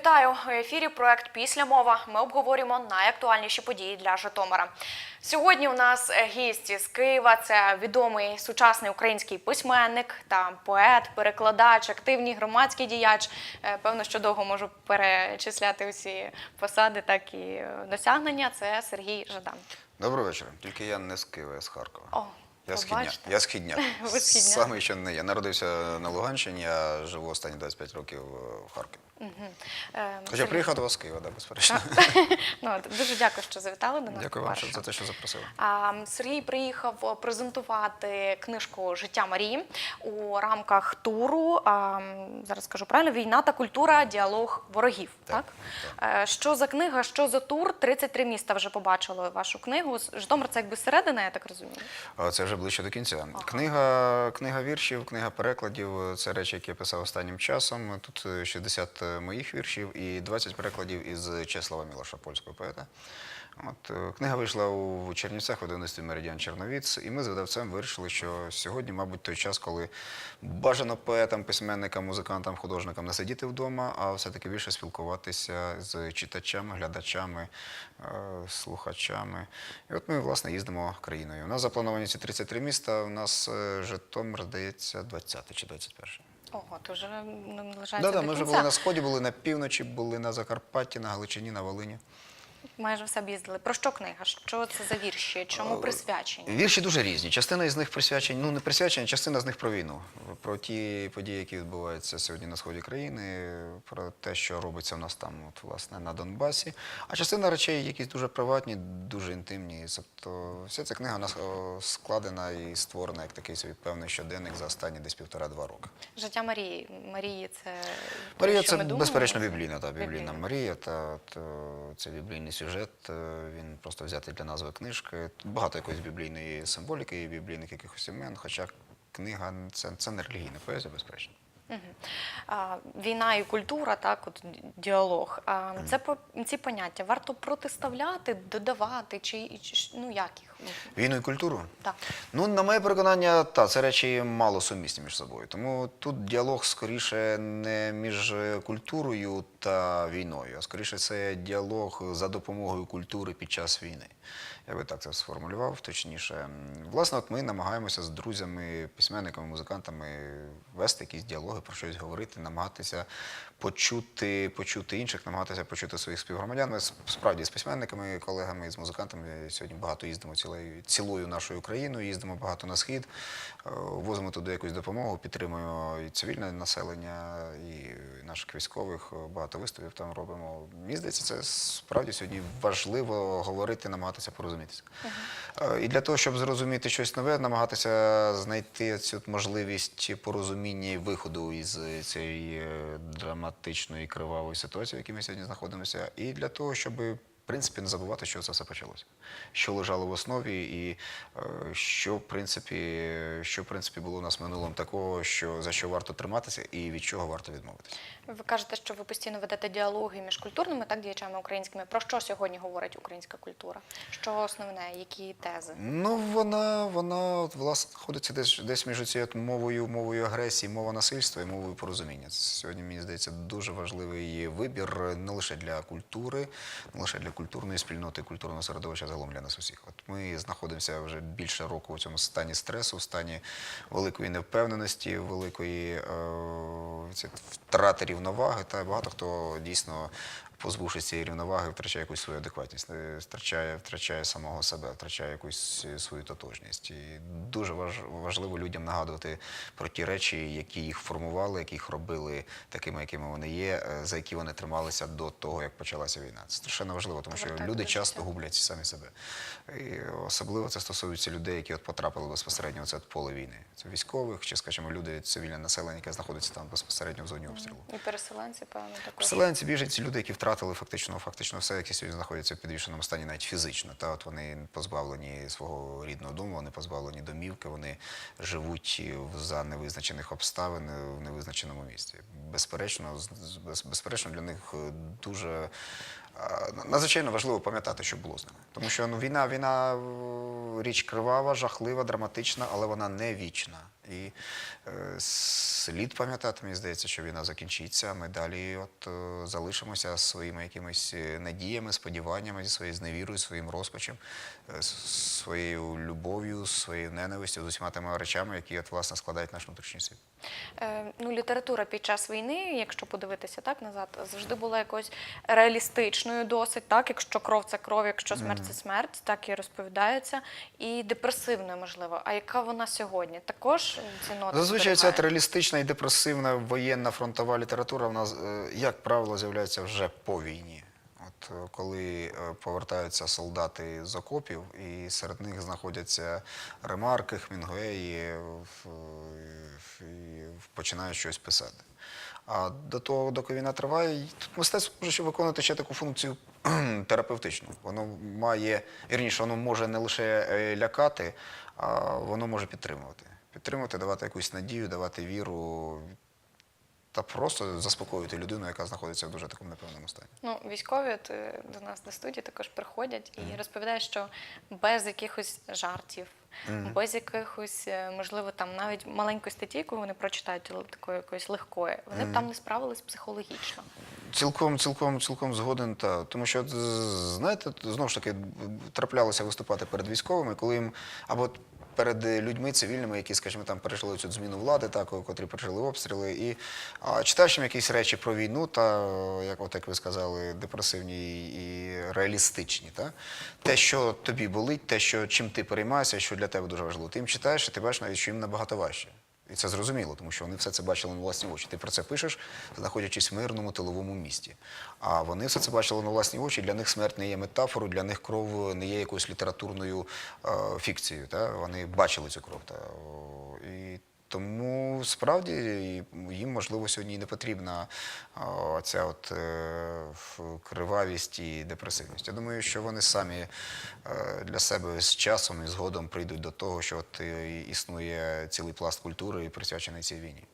Вітаю у ефірі. Проект Після мова. Ми обговорюємо найактуальніші події для Житомира. Сьогодні у нас е, гість з Києва. Це відомий сучасний український письменник та поет, перекладач, активний громадський діяч. Е, Певно, що довго можу перечисляти усі посади, так і е, досягнення. Це Сергій Жадан. Доброго вечора. Тільки я не з Києва, я з Харкова. О, я східня. Я східняк. Ви східняк. Саме що не я. Народився на Луганщині, я живу останні 25 років е, в Харкові. Е, Хоча приїхав до вас з Києва, да, безперечно. Ну, дуже дякую, що завітали до нас. Дякую вам за те, що запросили. А, Сергій приїхав презентувати книжку Життя Марії у рамках туру. а, Зараз скажу правильно: війна та культура, діалог ворогів. Так, Так, Е, що за книга, що за тур? 33 міста вже побачили вашу книгу. Житомир це якби середина, я так розумію. Це вже ближче до кінця. Книга, книга віршів, книга перекладів це речі, які я писав останнім часом. Тут е, 60 моїх віршів і 20 перекладів із Чеслава Мілоша, польського поета. От, е, книга вийшла у Чернівцях в 11 Меридіан Черновіц, і ми з видавцем вирішили, що сьогодні, мабуть, той час, коли бажано поетам, письменникам, музикантам, художникам не сидіти вдома, а все-таки більше спілкуватися з читачами, глядачами, е, слухачами. І от ми, власне, їздимо країною. У нас заплановані ці 33 міста, у нас е, Житомир, здається, 20 чи 21. Ого, то вже наближається Да, да, до ми вже були на Сході, були на півночі, були на Закарпатті, на Галичині, на Волині. Майже все об'їздили. Про що книга? Що це за вірші? Чому присвячені? Вірші дуже різні. Частина із них присвячені, ну не присвячені, частина з них про війну, про ті події, які відбуваються сьогодні на сході країни, про те, що робиться в нас там, от, власне, на Донбасі. А частина речей якісь дуже приватні, дуже інтимні. Тобто вся ця книга у нас складена і створена як такий собі певний щоденник за останні десь півтора-два роки. Життя Марії. Марії це Марія що це ми безперечно біблійна, та біблійна. Марія, та от, е, це біблійний сюжет. е, Він просто взятий для назви книжки. Багато якоїсь біблійної символіки і біблійних якихось імен, хоча книга це, це не релігійна поезія, безперечно. Війна і культура, так, от діалог. Це ці поняття варто протиставляти, додавати, чи, чи ну як їх? Війну і культуру. Так. Ну, на моє переконання, та це речі мало сумісні між собою. Тому тут діалог скоріше не між культурою та війною, а скоріше це діалог за допомогою культури під час війни. Я би так це сформулював точніше. Власне, от ми намагаємося з друзями, письменниками, музикантами вести якісь діалоги, про щось говорити, намагатися почути, почути інших, намагатися почути своїх співгромадян. Ми справді з письменниками, колегами, з музикантами сьогодні багато їздимо цілою, цілою нашою країною, їздимо багато на схід, е, возимо туди якусь допомогу, підтримуємо і цивільне населення, і наших військових. е, Багато виступів там робимо. Мені здається, це справді сьогодні важливо говорити, намагатися порозумітися. Е, І для того, щоб зрозуміти щось нове, намагатися знайти цю можливість порозуміння і виходу із цієї е, драматичної кривавої ситуації, в якій ми сьогодні знаходимося, і для того, щоб принципі не забувати, що це все почалося, що лежало в основі, і е, що в принципі, що в принципі було у нас минулим такого, що за що варто триматися, і від чого варто відмовитися. Ви кажете, що ви постійно ведете діалоги між культурними так діячами українськими. Про що сьогодні говорить українська культура? Що основне, які тези? Ну, вона, вона власне знаходиться десь, десь між цією мовою, мовою агресії, мова насильства і мовою порозуміння. Це Сьогодні, мені здається, дуже важливий вибір не лише для культури, не лише для культурної спільноти, культурного середовища, загалом для нас усіх. От ми знаходимося вже більше року у цьому стані стресу, в стані великої невпевненості, великої е, втрати рівноваги. Та багато хто дійсно позбувшись цієї рівноваги, втрачає якусь свою адекватність, е, втрачає, втрачає самого себе, втрачає якусь е, свою тотожність. І дуже важ, важливо людям нагадувати про ті речі, які їх формували, які їх робили такими, якими вони є, е, за які вони трималися до того, як почалася війна. Це страшенно важливо, тому що люди часто гублять самі себе. І особливо це стосується людей, які от потрапили безпосередньо в це поле війни. Це військових, чи, скажімо, люди, цивільне населення, яке знаходиться там безпосередньо в зоні обстрілу. І переселенці, певно, також. Переселенці, біженці, люди, які втратили фактично, фактично все, які сьогодні знаходяться в підвішеному стані, навіть фізично. Та от вони позбавлені свого рідного дому, вони позбавлені домівки, вони живуть за невизначених обставин в невизначеному місці. Безперечно, безперечно, для них е, дуже надзвичайно важливо пам'ятати, що було з ними. Тому що ну, війна, війна річ кривава, жахлива, драматична, але вона не вічна. І е, слід пам'ятати, мені здається, що війна закінчиться. Ми далі от, е, залишимося своїми якимись е, надіями, сподіваннями, зі своєю зневірою, своїм розпачем, е, своєю любов'ю, своєю ненавистю, з усіма тими речами, які от, власне складають наш внутрішній світ. Е, ну, література під час війни, якщо подивитися так назад, завжди була якось реалістичною досить, так, якщо кров це кров, якщо смерть це смерть, так і розповідається, і депресивною, можливо. А яка вона сьогодні? Також ці ноти Зазвичай ця реалістична і депресивна воєнна фронтова література, вона, е, як правило, з'являється вже по війні. От е, коли е, повертаються солдати з окопів, і серед них знаходяться ремарки, Хмінгуеї, і починають щось писати. А до того, доки війна триває, тут мистецтво може ще виконувати ще таку функцію терапевтичну. Воно має, вірніше, воно може не лише лякати, а воно може підтримувати. Підтримувати, давати якусь надію, давати віру та просто заспокоювати людину, яка знаходиться в дуже такому непевному стані. Ну, військові от, е, до нас до студії також приходять і розповідають, що без якихось жартів, без якихось, е, можливо, там навіть маленької статті, яку вони прочитають, такої якоїсь легкої, вони б там не справились психологічно. Цілком, цілком, цілком згоден. Та тому що знаєте, знову ж таки траплялося виступати перед військовими, коли їм або перед людьми цивільними, які, скажімо, там пережили цю зміну влади, так, котрі пережили обстріли, і а, читаєш їм якісь речі про війну, та як от як ви сказали, депресивні і реалістичні. Та? Те, що тобі болить, те, що чим ти переймаєшся, що для тебе дуже важливо. Ти їм читаєш, і ти бачиш навіть, що їм набагато важче. І це зрозуміло, тому що вони все це бачили на власні очі. Ти про це пишеш, знаходячись в мирному тиловому місті. А вони все це бачили на власні очі. Для них смерть не є метафорою, для них кров не є якоюсь літературною е, фікцією. Та? Вони бачили цю кров. Та? І тому справді їм, можливо, сьогодні і не потрібна ця от, е, кривавість і депресивність. Я думаю, що вони самі е, для себе з часом і згодом прийдуть до того, що от е, існує цілий пласт культури, присвячений цій війні.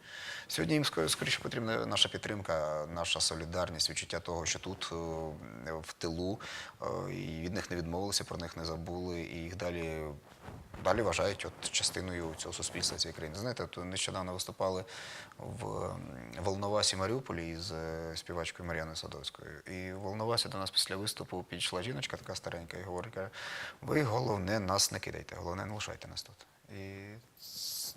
Сьогодні їм скоріше, потрібна наша підтримка, наша солідарність, відчуття того, що тут в тилу і від них не відмовилися, про них не забули, і їх далі далі вважають от частиною цього суспільства цієї країни. Знаєте, то нещодавно виступали в Волновасі Маріуполі із е, співачкою Мар'яною Садовською. І в Волновасі до нас після виступу підійшла жіночка, така старенька, і говорить, каже, ви головне нас не кидайте, головне не лишайте нас тут. І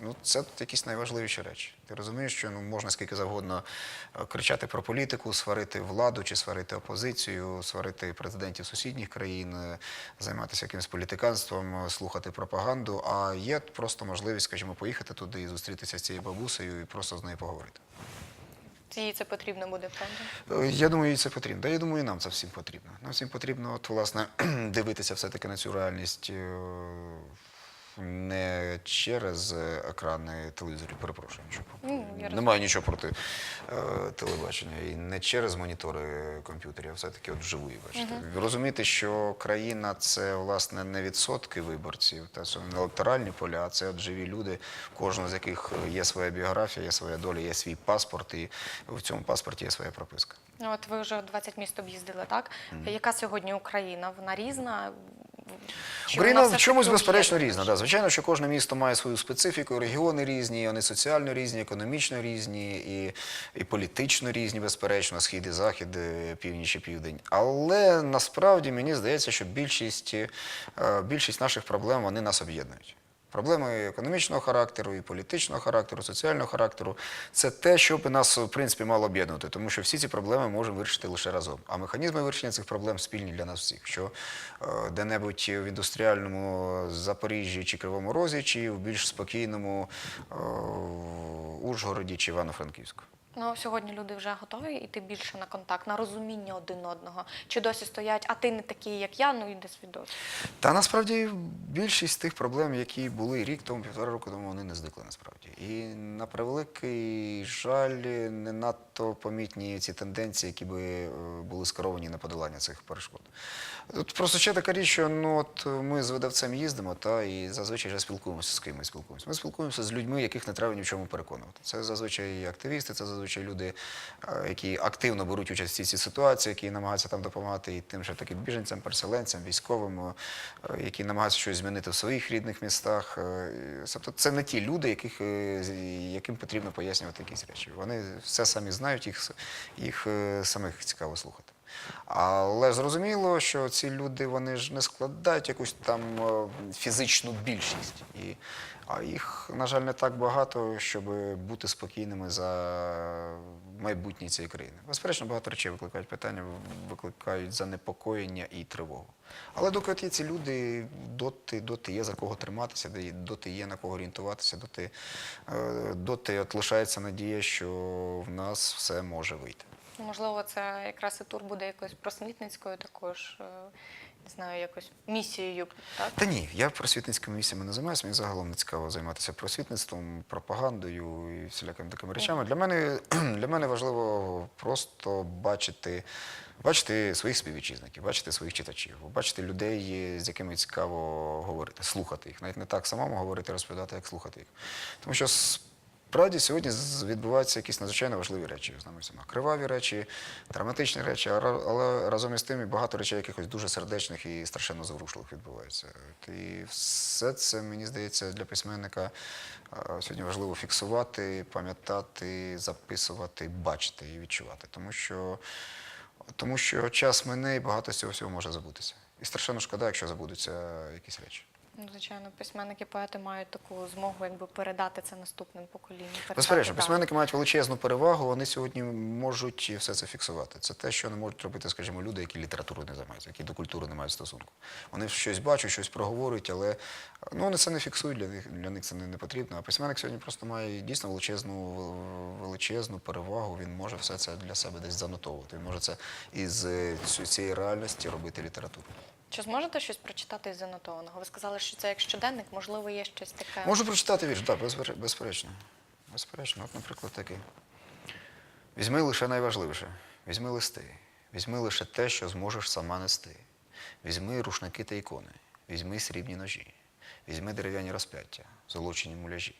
Ну, це якісь найважливіші речі. Ти розумієш, що ну, можна скільки завгодно е, кричати про політику, сварити владу чи сварити опозицію, сварити президентів сусідніх країн, е, займатися якимось політиканством, е, слухати пропаганду. А є просто можливість, скажімо, поїхати туди і зустрітися з цією бабусею і просто з нею поговорити. Їй це потрібно буде, правда? Я думаю, їй це потрібно. Да, я думаю, і нам це всім потрібно. Нам всім потрібно, от, власне, дивитися все-таки на цю реальність не через екрани телевізорів, перепрошую, нічого. Я Немає нічого проти е, телебачення. І не через монітори комп'ютерів, а все-таки от вживу, її бачите. Розуміти, що країна це, власне, не відсотки виборців, та це не електоральні поля, а це от живі люди, кожного з яких є своя біографія, є своя доля, є свій паспорт, і в цьому паспорті є своя прописка. Ну, от ви вже 20 міст об'їздили, так? Яка сьогодні Україна? Вона різна? Чи Україна в чомусь безперечно різна. Да. Звичайно, що кожне місто має свою специфіку, регіони різні, вони соціально різні, економічно різні, і, і політично різні, безперечно, схід і захід, північ і південь. Але насправді мені здається, що більшість, е, більшість наших проблем вони нас об'єднують. Проблеми економічного характеру, і політичного характеру, соціального характеру це те, що б нас в принципі мало об'єднувати, тому що всі ці проблеми можемо вирішити лише разом. А механізми вирішення цих проблем спільні для нас всіх. Що е, де-небудь в індустріальному Запоріжжі чи Кривому Розі, чи в більш спокійному е, Ужгороді чи Івано-Франківську. Ну, сьогодні люди вже готові йти більше на контакт, на розуміння один одного. Чи досі стоять, а ти не такий, як я, ну йди свідомо. Та насправді більшість тих проблем, які були рік тому, півтора року тому, вони не зникли насправді. І на превеликий жаль, не надто помітні ці тенденції, які би е, були скеровані на подолання цих перешкод. Тут просто ще така річ, що ну, от ми з видавцем їздимо, та і зазвичай вже спілкуємося з ким ми спілкуємося. Ми спілкуємося з людьми, яких не треба ні в чому переконувати. Це зазвичай активісти, це зазвичай зазвичай люди, е, які активно беруть участь в цій ситуації, які намагаються там допомагати і тим же таким біженцям, переселенцям, військовим, е, які намагаються щось змінити в своїх рідних містах. Е, Тобто це не ті люди, яких, яким потрібно пояснювати якісь речі. Вони все самі знають, їх, їх самих цікаво слухати. Але зрозуміло, що ці люди вони ж не складають якусь там е, фізичну більшість. І, а їх, на жаль, не так багато, щоб бути спокійними за майбутнє цієї країни. Безперечно, багато речей викликають питання, викликають занепокоєння і тривогу. Але доки є ці люди, доти, доти є за кого триматися, доти є на кого орієнтуватися, доти, е, доти от лишається надія, що в нас все може вийти. Можливо, це якраз і тур буде якоюсь просвітницькою також, е, не знаю, якось місією. Так? Та ні, я просвітницькими місіями не займаюся. Мені загалом не цікаво займатися просвітництвом, пропагандою і всілякими такими речами. Для мене, для мене важливо просто бачити, бачити своїх співвітчизників, бачити своїх читачів, бачити людей, з якими цікаво говорити, слухати їх. Навіть не так самому говорити, розповідати, як слухати їх. Тому що Справді сьогодні відбуваються якісь надзвичайно важливі речі з нами всіма. Криваві речі, драматичні речі, але разом із тим і багато речей якихось дуже сердечних і страшенно зворушливих відбувається. І все це, мені здається, для письменника сьогодні важливо фіксувати, пам'ятати, записувати, бачити і відчувати. Тому що, тому що час мине і багато з цього всього може забутися. І страшенно шкода, якщо забудуться якісь речі. Ну, Звичайно, письменники, поети мають таку змогу якби передати це наступним поколінням. Безперечно, письменники мають величезну перевагу, вони сьогодні можуть все це фіксувати. Це те, що не можуть робити, скажімо, люди, які літературою не займаються, які до культури не мають стосунку. Вони щось бачать, щось проговорюють, але ну, вони це не фіксують, для них, для них це не, не потрібно. А письменник сьогодні просто має дійсно величезну, величезну перевагу, він може все це для себе десь занотовувати. Він може це із цієї реальності робити літературу. Чи зможете щось прочитати із занотованого? Ви сказали, що це як щоденник, можливо, є щось таке. Можу прочитати вірш, так, безпере- безперечно. Безперечно, от, наприклад, такий. Візьми лише найважливіше. Візьми листи. Візьми лише те, що зможеш сама нести. Візьми рушники та ікони. Візьми срібні ножі. Візьми дерев'яні розп'яття, золочені муляжі.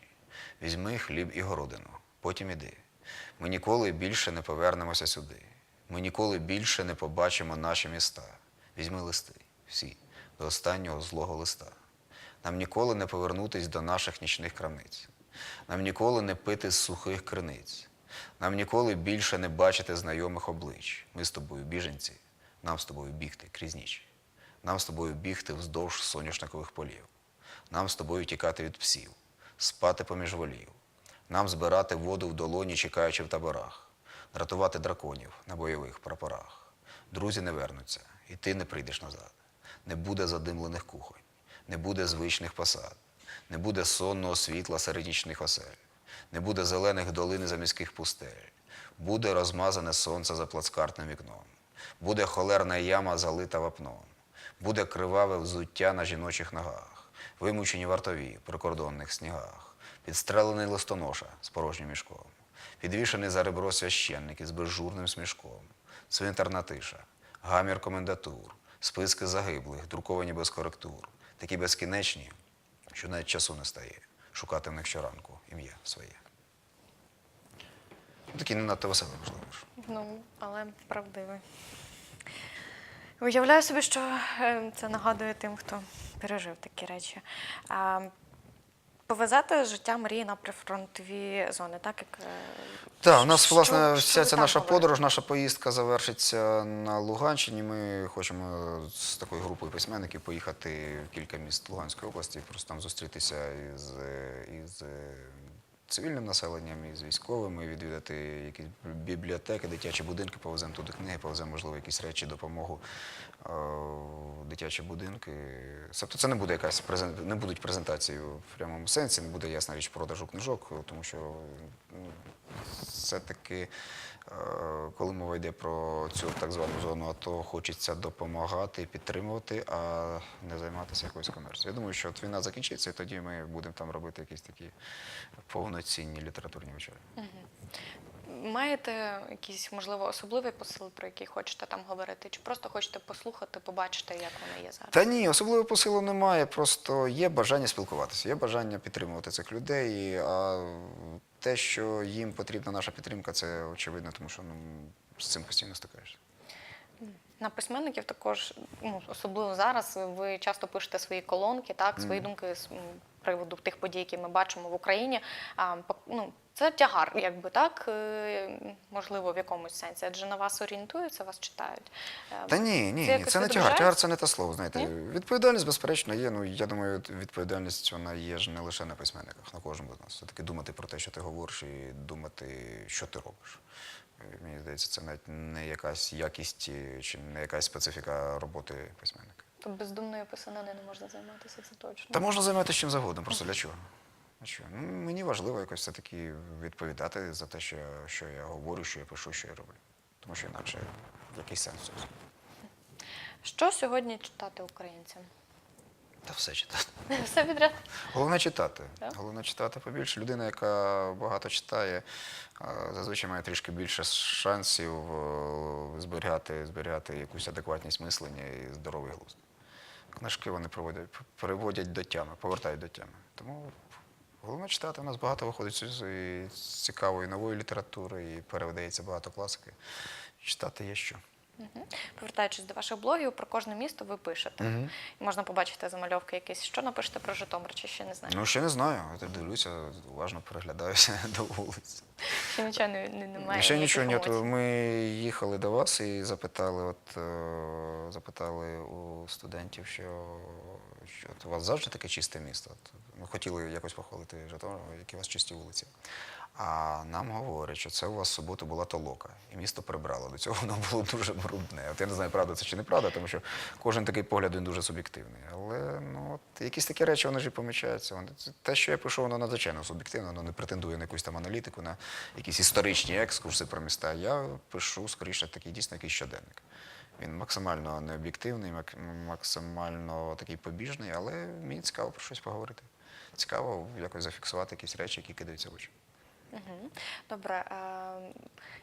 Візьми хліб і городину. Потім іди. Ми ніколи більше не повернемося сюди. Ми ніколи більше не побачимо наші міста. Візьми листи, всі, до останнього злого листа. Нам ніколи не повернутись до наших нічних крамниць. Нам ніколи не пити з сухих криниць. Нам ніколи більше не бачити знайомих облич. Ми з тобою біженці, нам з тобою бігти крізь ніч. Нам з тобою бігти вздовж соняшникових полів. Нам з тобою тікати від псів, спати поміж волів. Нам збирати воду в долоні, чекаючи в таборах, дратувати драконів на бойових прапорах. Друзі не вернуться, і ти не прийдеш назад. Не буде задимлених кухонь, не буде звичних посад, не буде сонного світла серед нічних осель, не буде зелених долин за міських пустель, буде розмазане сонце за плацкартним вікном, буде холерна яма залита вапном, буде криваве взуття на жіночих ногах, вимучені вартові в прикордонних снігах, підстрелений листоноша з порожнім мішком, підвішений за ребро священник із безжурним смішком, цвинтарна тиша, гамір комендатур, списки загиблих, друковані без коректур, такі безкінечні, що навіть часу не стає шукати в них щоранку ім'я своє. Ну, Такий не надто веселі, можливо. Ну, але правдивий. Уявляю собі, що е, це нагадує тим, хто пережив такі речі. Повезете життя Марії на прифронтові зони, так як е, Так, у нас, власне, що вся ця наша говорили? подорож, наша поїздка завершиться на Луганщині. Ми хочемо з такою групою письменників поїхати в кілька міст Луганської області, просто там зустрітися із, із цивільним населенням, і з військовими, відвідати якісь бібліотеки, дитячі будинки, повеземо туди книги, повеземо, можливо, якісь речі, допомогу е, дитячі будинки. Тобто це не буде якась презент, не будуть презентації в прямому сенсі, не буде ясна річ продажу книжок, тому що ну, все-таки, е, коли мова йде про цю так звану зону АТО, хочеться допомагати, підтримувати, а не займатися якоюсь комерцією. Я думаю, що от війна закінчиться, і тоді ми будемо там робити якісь такі повноцінні літературні вечори. маєте якийсь, можливо, особливий посил, про який хочете там говорити, чи просто хочете послухати, побачити, як воно є зараз? Та ні, особливого посилу немає. Просто є бажання спілкуватися, є бажання підтримувати цих людей. А те, що їм потрібна наша підтримка, це очевидно, тому що ну, з цим постійно стикаєшся. На письменників також, ну, особливо зараз, ви часто пишете свої колонки, так, свої думки з приводу тих подій, які ми бачимо в Україні. А, ну, це тягар, якби так, е, можливо, в якомусь сенсі, адже на вас орієнтуються, вас читають. Е, Та ні, ні, Це ні, це не тягар. Тягар це не те слово. Знаєте, Ні? відповідальність, безперечно, є. Ну я думаю, відповідальність вона є ж не лише на письменниках, на кожному з нас. Все таки думати про те, що ти говориш, і думати, що ти робиш. Е, Мені здається, це навіть не якась якість чи не якась специфіка роботи письменника. То бездумною писаниною не можна займатися, це точно. Та можна займатися чим завгодно, просто для чого? Чого? Ну, мені важливо якось все-таки відповідати за те, що я, що я говорю, що я пишу, що я роблю. Тому що інакше який сенс в? Що сьогодні читати українцям? Та все читати. Все підряд. Головне читати. Так. Головне читати побільше. Людина, яка багато читає, зазвичай має трішки більше шансів е, зберігати, зберігати якусь адекватність мислення і здоровий глузд. Книжки вони приводять, приводять до тями, повертають до тями. Тому головне читати. У нас багато виходить з- цікавої нової літератури і переведається багато класики. Читати є що. Мгм. Повертаючись до ваших блогів, про кожне місто ви пишете. І можна побачити замальовки якісь. Що напишете про Житомир, чи ще не знаю? Ну, ще не знаю. Я дивлюся, уважно переглядаюся до вулиці. Ще нічого не, не, немає. Ще нічого ні. Ми їхали до вас і запитали, от, е, запитали у студентів, що, що от у вас завжди таке чисте місто. От, ми хотіли якось похвалити Житомир, які у вас чисті вулиці. А нам говорять, що це у вас в суботу була толока, і місто прибрало. До цього воно було дуже брудне. От я не знаю, правда це чи неправда, тому що кожен такий погляд він дуже суб'єктивний. Але ну, от, якісь такі речі вони ж помічаються. Те, що я пишу, воно надзвичайно суб'єктивно, воно не претендує на якусь там аналітику, на якісь історичні екскурси про міста. Я пишу скоріше такий дійсно якийсь щоденник. Він максимально необ'єктивний, максимально такий побіжний, але мені цікаво про щось поговорити. Цікаво якось зафіксувати якісь речі, які кидаються в очі. Добре, е,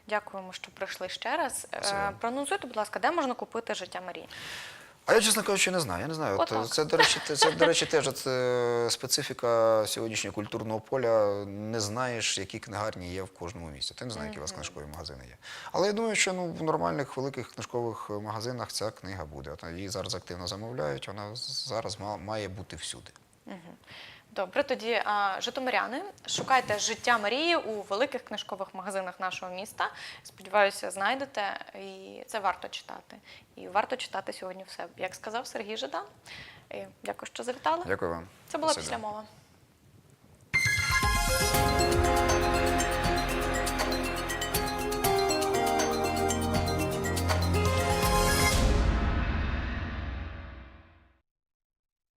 дякуємо, що прийшли ще раз. Е, Проанонсуйте, будь ласка, де можна купити життя Марії? А я, чесно кажучи, не знаю. Я не знаю. От, це, до речі, це, до речі, теж от, е, специфіка сьогоднішнього культурного поля. Не знаєш, які книгарні є в кожному місті. Ти не знаєш, які у вас книжкові магазини є. Але я думаю, що ну, в нормальних великих книжкових магазинах ця книга буде. Її зараз активно замовляють, вона зараз ма- має бути всюди. Добре, тоді а, житомиряни, шукайте життя Марії у великих книжкових магазинах нашого міста. Сподіваюся, знайдете, і це варто читати. І варто читати сьогодні все. Як сказав Сергій Жидан, Дякую, що завітали. Дякую вам. Це була після мова.